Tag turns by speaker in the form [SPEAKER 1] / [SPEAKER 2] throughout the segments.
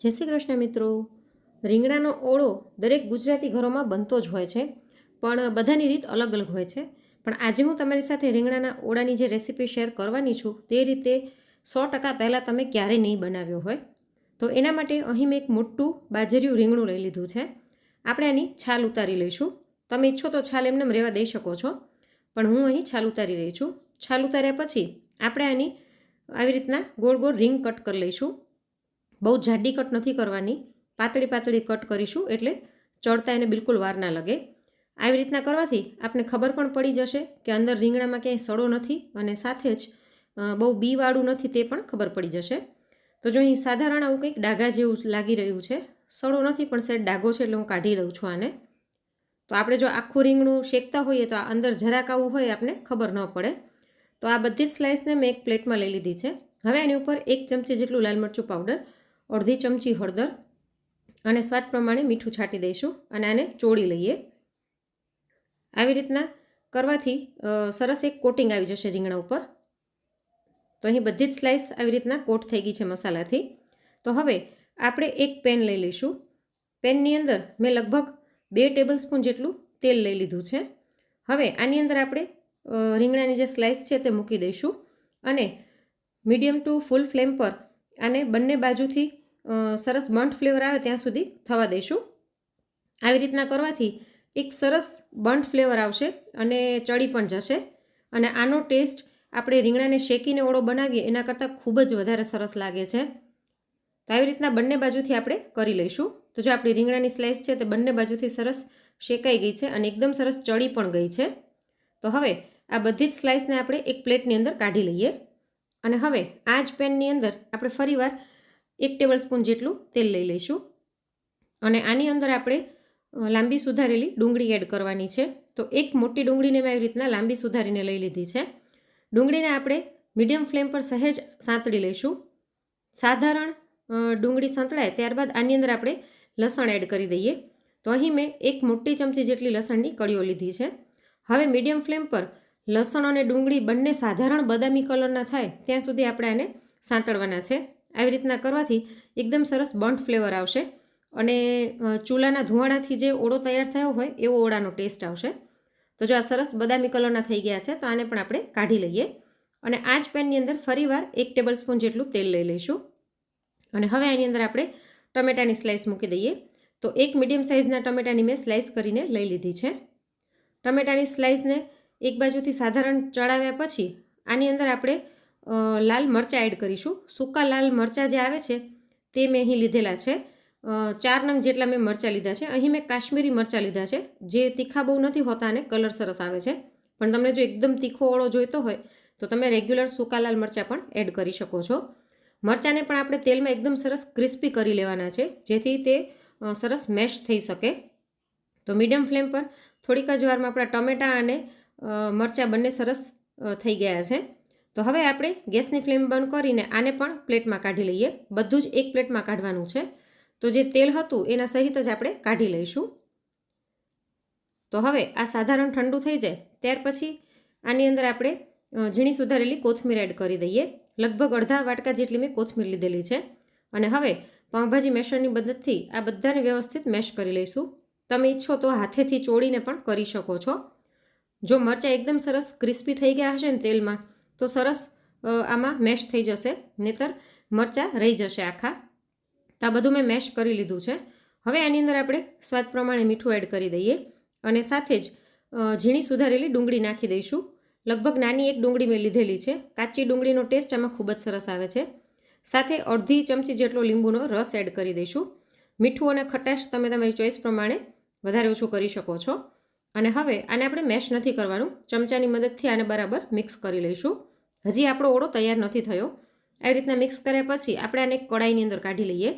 [SPEAKER 1] જય શ્રી કૃષ્ણ મિત્રો. રીંગણાનો ઓળો દરેક ગુજરાતી ઘરોમાં બનતો જ હોય છે, પણ બધાની રીત અલગ અલગ હોય છે. પણ આજે હું તમારી સાથે રીંગણાના ઓળાની જે રેસીપી શેર કરવાની છું, તે રીતે સો ટકા પહેલાં તમે ક્યારેય નહીં બનાવ્યો હોય. તો એના માટે અહીં મેં એક મોટું બાજરીયું રીંગણું લઈ લીધું છે. આપણે આની છાલ ઉતારી લઈશું. તમે ઈચ્છો તો છાલ એમને રહેવા દઈ શકો છો, પણ હું અહીં છાલ ઉતારી રહી છું. છાલ ઉતાર્યા પછી આપણે આની આવી રીતના ગોળ ગોળ રીંગ કટ કરી લઈશું. બહુ જાડી કટ નથી કરવાની. પાતળી પાતળી કટ કરીશું એટલે ચડતા એને બિલકુલ વાર ના લગે. આવી રીતના કરવાથી આપને ખબર પણ પડી જશે કે અંદર રીંગણામાં ક્યાંય સડો નથી અને સાથે જ બહુ બીવાળું નથી તે પણ ખબર પડી જશે. તો જો અહીં સાધારણ આવું કંઈક ડાઘા જેવું લાગી રહ્યું છે, સડો નથી પણ સેટ ડાઘો છે એટલે હું કાઢી લઉં છું આને. તો આપણે જો આખું રીંગણું શેકતા હોઈએ તો આ અંદર જરાક આવું હોય આપને ખબર ન પડે. તો આ બધી જ સ્લાઇસને મેં એક પ્લેટમાં લઈ લીધી છે. હવે એની ઉપર એક ચમચી જેટલું લાલ મરચું પાવડર અડધી ચમચી હળદર અને સ્વાદ પ્રમાણે મીઠું છાંટી દઈશું અને આને ચોળી લઈએ. આવી રીતના કરવાથી સરસ એક કોટિંગ આવી જશે રીંગણા ઉપર. તો અહીં બધી જ સ્લાઇસ આવી રીતના કોટ થઈ ગઈ છે મસાલાથી. તો હવે આપણે એક પેન લઈ લઈશું. પેનની અંદર મેં લગભગ બે ટેબલ સ્પૂન જેટલું તેલ લઈ લીધું છે. હવે આની અંદર આપણે રીંગણાની જે સ્લાઇસ છે તે મૂકી દઈશું અને મીડિયમ ટુ ફૂલ ફ્લેમ પર આને બંને બાજુથી સરસ બંટ ફ્લેવર આવે ત્યાં સુધી થવા દઈશું આવી રીતના કરવાથી એક સરસ બંટ ફ્લેવર આવશે અને ચડી પણ જશે. અને આનો ટેસ્ટ આપણે રીંગણાને શેકીને ઓળો બનાવીએ એના કરતાં ખૂબ જ વધારે સરસ લાગે છે. તો આવી રીતના બંને બાજુથી આપણે કરી લઈશું. તો જો આપણી રીંગણાની સ્લાઇસ છે તે બંને બાજુથી સરસ શેકાઈ ગઈ છે અને એકદમ સરસ ચડી પણ ગઈ છે. તો હવે આ બધી જ સ્લાઇસને આપણે એક પ્લેટની અંદર કાઢી લઈએ. અને હવે આ જ પેનની અંદર આપણે ફરીવાર એક ટેબલ સ્પૂન જેટલું તેલ લઈ લઈશું. અને આની અંદર આપણે લાંબી સુધારેલી ડુંગળી એડ કરવાની છે. તો એક મોટી ડુંગળીને મેં આવી રીતના લાંબી સુધારીને લઈ લીધી છે. ડુંગળીને આપણે મીડિયમ ફ્લેમ પર સહેજ સાંતળી લઈશું. સાધારણ ડુંગળી સંતળાય ત્યારબાદ આની અંદર આપણે લસણ એડ કરી દઈએ. તો અહીં મેં એક મોટી ચમચી જેટલી લસણની કળીઓ લીધી છે. હવે મીડિયમ ફ્લેમ પર લસણ અને ડુંગળી બંને સાધારણ બદામી કલરના થાય ત્યાં સુધી આપણે આને સાંતળવાના છે. આવી રીતના કરવાથી એકદમ સરસ બંટ ફ્લેવર આવશે. અને ચૂલાના ધુવાડાથી જે ઓળો તૈયાર થયો હોય, એવો ઓળાનો ટેસ્ટ આવશે. તો જો આ સરસ બદામી કલરના થઈ ગયા છે, તો આને પણ આપણે કાઢી લઈએ. અને આ જ પેનની અંદર ફરીવાર એક ટેબલ સ્પૂન જેટલું તેલ લઈ લઈશું. અને હવે આની અંદર આપણે ટમેટાની સ્લાઇસ મૂકી દઈએ. તો એક મીડિયમ સાઇઝના ટમેટાની મેં સ્લાઇસ કરીને લઈ લીધી છે. ટમેટાની સ્લાઇસને એક બાજુથી સાધારણ ચડાવ્યા પછી, આની અંદર આપણે લાલ મરચાં એડ કરીશું. સૂકા લાલ મરચાં જે આવે છે, તે મેં અહીં લીધેલા છે. ચાર નંગ જેટલા મેં મરચાં લીધા છે. અહીં મેં કાશ્મીરી મરચાં લીધા છે. જે તીખા બહુ નથી હોતા અને કલર સરસ આવે છે. પણ તમને જો એકદમ તીખો ઓળો જોઈતો હોય, તો તમે રેગ્યુલર સૂકા લાલ મરચાં પણ એડ કરી શકો છો. મરચાંને પણ આપણે તેલમાં એકદમ સરસ ક્રિસ્પી કરી લેવાના છે, જેથી તે સરસ મેશ થઈ શકે. તો મીડિયમ ફ્લેમ પર થોડીક જ વારમાં આપણા ટમેટાં અને મરચાં બંને સરસ થઈ ગયા છે. તો હવે આપણે ગેસની ફ્લેમ બંધ કરીને આને પણ પ્લેટમાં કાઢી લઈએ. બધું જ એક પ્લેટમાં કાઢવાનું છે. તો જે તેલ હતું એના સહિત જ આપણે કાઢી લઈશું. તો હવે આ સાધારણ ઠંડુ થઈ જાય. ત્યાર પછી આની અંદર આપણે ઝીણી સુધારેલી કોથમીર એડ કરી દઈએ. લગભગ અડધા વાટકા જેટલી મેં કોથમીર લીધેલી છે. અને હવે પાઉંભાજી મેશરની મદદથી આ બધાને વ્યવસ્થિત મેશ કરી લઈશું. તમે ઈચ્છો તો હાથેથી ચોળીને પણ કરી શકો છો. જો મરચાં એકદમ સરસ ક્રિસ્પી થઈ ગયા હશે ને તેલમાં તો સરસ આમાં મેશ થઈ જશે, નહીતર મરચાં રહી જશે આખા. તો આ બધું મેં મેશ કરી લીધું છે. હવે આની અંદર આપણે સ્વાદ પ્રમાણે મીઠું એડ કરી દઈએ અને સાથે જ ઝીણી સુધારેલી ડુંગળી નાખી દઈશું. લગભગ નાની એક ડુંગળી મેં લીધેલી છે. કાચી ડુંગળીનો ટેસ્ટ આમાં ખૂબ જ સરસ આવે છે. સાથે અડધી ચમચી જેટલો લીંબુનો રસ એડ કરી દઈશું. મીઠું અને ખટાશ તમે તમારી ચોઈસ પ્રમાણે વધારે ઓછું કરી શકો છો. અને હવે આને આપણે મેશ નથી કરવાનું. ચમચાની મદદથી આને બરાબર મિક્સ કરી લઈશું. હજી આપણો ઓળો તૈયાર નથી થયો. આવી રીતના મિક્સ કર્યા પછી આપણે આને કડાઈની અંદર કાઢી લઈએ.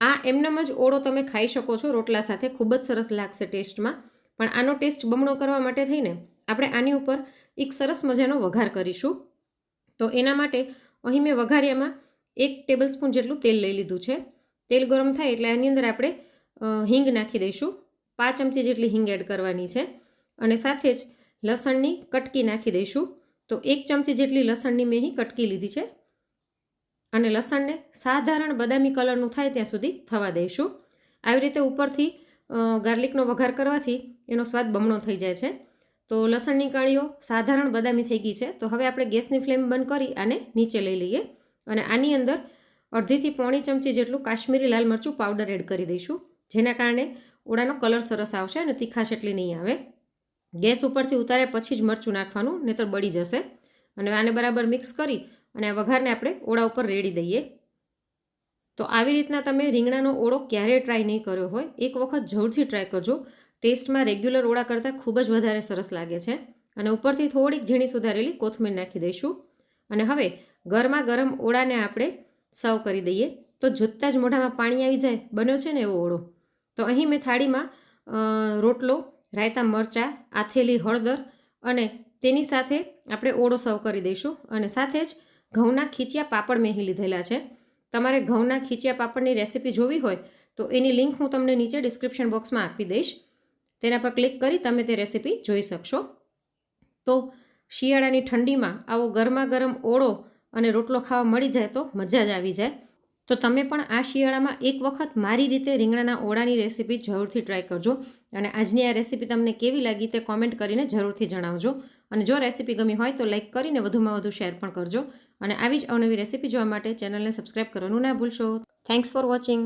[SPEAKER 1] આ એમનેમ જ ઓળો તમે ખાઈ શકો છો, રોટલા સાથે ખૂબ જ સરસ લાગશે ટેસ્ટમાં. પણ આનો ટેસ્ટ બમણો કરવા માટે થઈને આપણે આની ઉપર એક સરસ મજાનો વઘાર કરીશું. તો એના માટે અહીં મેં વઘારિયામાં એક ટેબલ સ્પૂન જેટલું તેલ લઈ લીધું છે. તેલ ગરમ થાય એટલે આની અંદર આપણે હિંગ નાખી દઈશું. પાંચ ચમચી જેટલી હિંગ એડ કરવાની છે. અને સાથે જ લસણની કટકી નાખી દઈશું. તો એક ચમચી જેટલી લસણની મેં અહીં કટકી લીધી છે. અને લસણને સાધારણ બદામી કલરનું થાય ત્યાં સુધી થવા દઈશું. આવી રીતે ઉપરથી ગાર્લિકનો વઘાર કરવાથી એનો સ્વાદ બમણો થઈ જાય છે. તો લસણની કાળીઓ સાધારણ બદામી થઈ ગઈ છે. તો હવે આપણે ગેસની ફ્લેમ બંધ કરી આને નીચે લઈ લઈએ. અને આની અંદર અડધીથી પોણી ચમચી જેટલું કાશ્મીરી લાલ મરચું પાવડર એડ કરી દઈશું. જેના કારણે ઓળાનો કલર સરસ આવશે અને તીખાશ એટલી નહીં આવે. ગેસ ઉપરથી ઉતાર્યા પછી જ મરચું નાખવાનું, નહીતર બળી જશે. અને આને બરાબર મિક્સ કરી અને વઘારને આપણે ઓળા ઉપર રેડી દઈએ. તો આવી રીતના તમે રીંગણાનો ઓળો ક્યારેય ટ્રાય નહીં કર્યો હોય. એક વખત જરૂરથી ટ્રાય કરજો. ટેસ્ટમાં રેગ્યુલર ઓળા કરતાં ખૂબ જ વધારે સરસ લાગે છે. અને ઉપરથી થોડીક ઝીણી સુધારેલી કોથમીર નાખી દઈશું. અને હવે ગરમા ગરમ ઓળાને આપણે સર્વ કરી દઈએ. તો જોતાં જ મોઢામાં પાણી આવી જાય. બન્યો છે ને એવો ઓળો? તો અહીં મેં થાળીમાં રોટલો રાયતા મરચાં, આથેલી હળદર અને તેની સાથે આપણે ઓળો સર્વ કરી દઈશું અને સાથે જ ઘઉંના ખીચિયા પાપડ મેં લીધેલા છે. તમારે ઘઉંના ખીચિયા પાપડની રેસીપી જોવી હોય તો એની લિંક હું તમને નીચે ડિસ્ક્રિપ્શન બોક્સમાં આપી દઈશ. તેના પર ક્લિક કરી તમે તે રેસીપી જોઈ શકશો. તો શિયાળાની ઠંડીમાં આવો ગરમા ગરમ ઓળો અને રોટલો ખાવા મળી જાય તો મજા જ આવી જાય. તો તમે પણ આ શિયાળામાં એક વખત મારી રીતે રીંગણાના ઓળાની રેસીપી જરૂરથી ટ્રાય કરજો અને આજની આ રેસીપી તમને કેવી લાગી તે કોમેન્ટ કરીને જરૂરથી જણાવજો. અને જો રેસીપી ગમી હોય તો લાઇક કરીને વધુમાં વધુ શેર પણ કરજો. અને આવી જ અવનવી રેસીપી જોવા માટે ચેનલને સબસ્ક્રાઈબ કરવાનું ના ભૂલશો. Thanks for watching